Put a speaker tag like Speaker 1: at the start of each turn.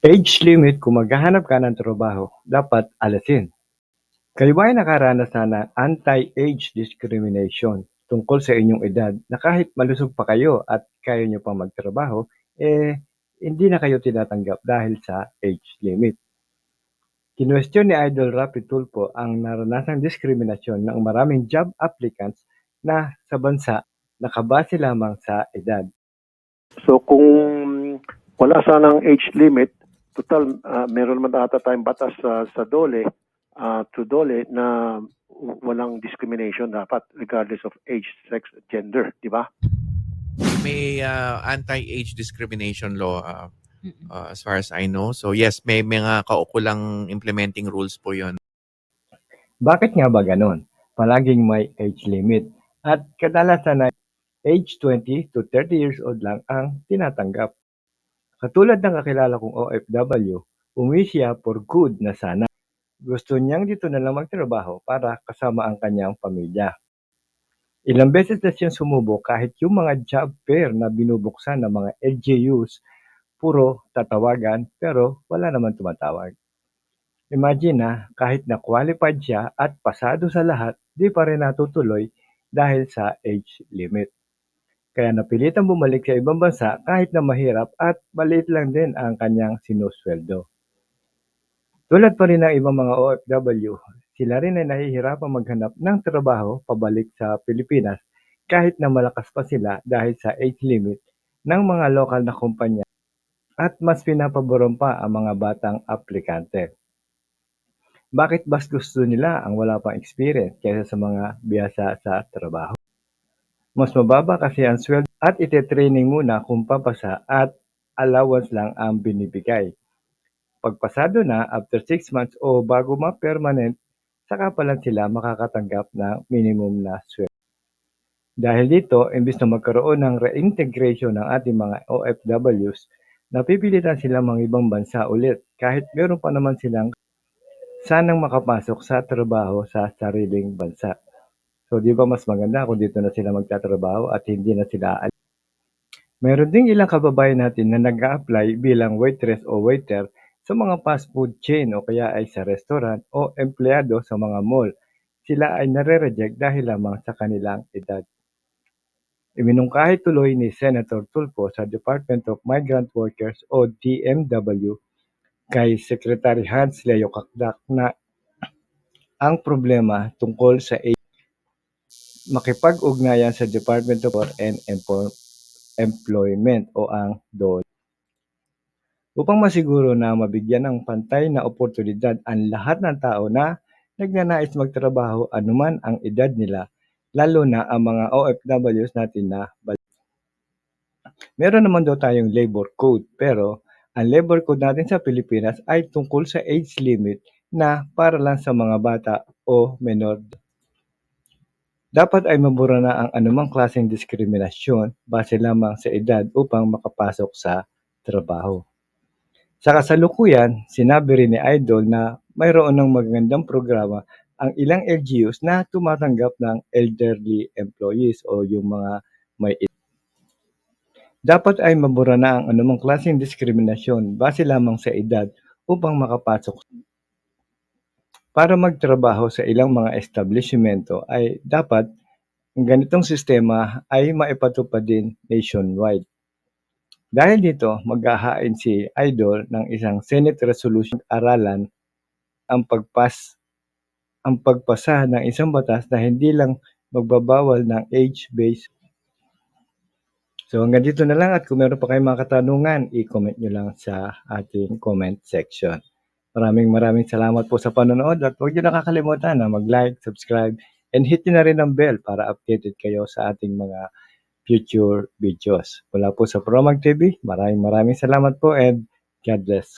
Speaker 1: Age limit kung maghahanap ka ng trabaho, dapat alisin. Kayo nakaranas na ng anti-age discrimination tungkol sa inyong edad na kahit malusog pa kayo at kaya nyo pang magtrabaho, eh hindi na kayo tinatanggap dahil sa age limit. Kinwestiyon ni Idol Rapi Tulfo ang naranasang diskriminasyon ng maraming job applicants na sa bansa nakabase lamang sa edad.
Speaker 2: So kung wala sanang age limit, total ah, meron naman ata tayong batas sa, sa DOLE, ah, to DOLE na walang discrimination dapat regardless of age, sex, gender, di ba?
Speaker 3: may uh, anti-age discrimination law uh, uh, as far as I know. So yes, may mga kaukulang implementing rules po 'yon.
Speaker 1: Bakit nga ba ganon? Palaging may age limit at kadalasan na age 20 to 30 years old lang ang tinatanggap. Katulad ng kakilala kong OFW, umuwi siya for good na sana. Gusto niyang dito na lang magtrabaho para kasama ang kanyang pamilya. Ilang beses na siyang sumubok kahit yung mga job fair na binubuksan ng mga LGUs, puro tatawagan pero wala naman tumatawag. Imagine na kahit na qualified siya at pasado sa lahat, di pa rin natutuloy dahil sa age limit. Kaya napilitang bumalik sa ibang bansa kahit na mahirap at maliit lang din ang kanyang sinusweldo. Tulad pa rin ng ibang mga OFW, sila rin ay nahihirapang maghanap ng trabaho pabalik sa Pilipinas kahit na malakas pa sila dahil sa age limit ng mga lokal na kumpanya at mas pinapaboron pa ang mga batang aplikante. Bakit mas gusto nila ang wala pang experience kaysa sa mga biyasa sa trabaho? Mas mababa kasi ang sweldo at ite-training muna kung papasa at allowance lang ang binibigay. Pagpasado na after 6 months o bago ma-permanent, saka pa lang sila makakatanggap ng minimum na sweldo. Dahil dito, imbis na magkaroon ng reintegration ng ating mga OFWs, napipilitan silang mga ibang bansa ulit kahit meron pa naman silang sanang makapasok sa trabaho sa sariling bansa. So, di ba mas maganda kung dito na sila magtatrabaho at hindi na sila aalis? Meron ding ilang kababayan natin na nag apply bilang waitress o waiter sa mga fast food chain o kaya ay sa restaurant o empleyado sa mga mall. Sila ay nare-reject dahil lamang sa kanilang edad. Iminungkahi tuloy ni Senator Tulfo sa Department of Migrant Workers o DMW kay Secretary Hans Leo Kakdak na ang problema tungkol sa makipag-ugnayan sa Department of Labor and Employment o ang DOLE upang masiguro na mabigyan ng pantay na oportunidad ang lahat ng tao na nagnanais magtrabaho anuman ang edad nila, lalo na ang mga OFWs natin na Meron naman daw tayong labor code, pero ang labor code natin sa Pilipinas ay tungkol sa age limit na para lang sa mga bata o menor. Dapat ay mabura na ang anumang klaseng diskriminasyon base lamang sa edad upang makapasok sa trabaho. Sa kasalukuyan, sinabi rin ni Idol na mayroon ng magandang programa ang ilang LGUs na tumatanggap ng elderly employees o yung mga may ed- Dapat ay mabura na ang anumang klaseng diskriminasyon base lamang sa edad upang makapasok. Para magtrabaho sa ilang mga establishmento ay dapat ang ganitong sistema ay maipatupad din nationwide. Dahil dito, maghahain si Idol ng isang Senate resolution aralan ang pagpas ang pagpasa ng isang batas na hindi lang magbabawal ng age-based. So hanggang dito na lang at kung meron pa kayong mga katanungan, i-comment nyo lang sa ating comment section. Maraming maraming salamat po sa panonood at huwag nyo nakakalimutan na mag-like, subscribe, and hit nyo na rin ang bell para updated kayo sa ating mga future videos. Mula po sa Promag TV, maraming maraming salamat po and God bless.